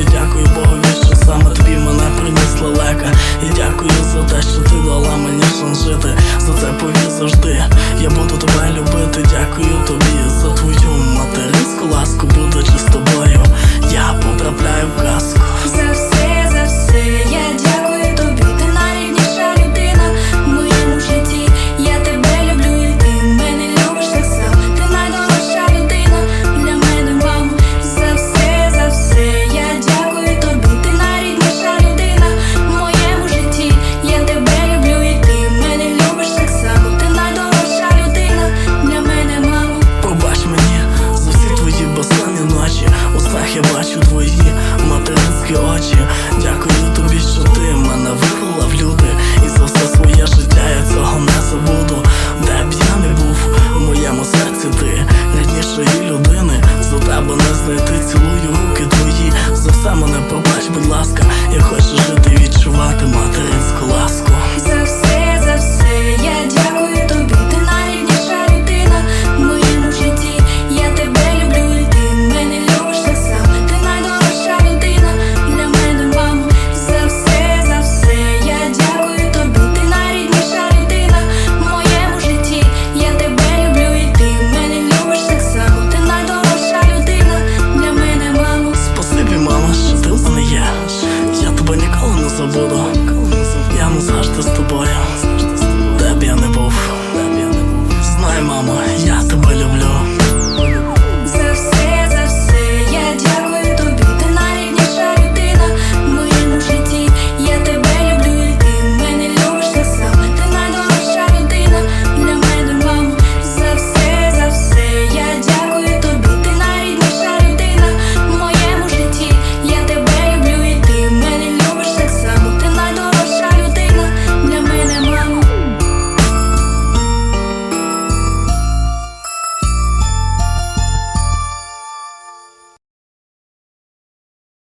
І дякую Богу, що саме тобі мене принесла лека. І дякую за те, що ти дала мені шанс жити За це повір завжди. Я буду тебе любити. Дякую тобі за твою материнську ласку, буду чисто. to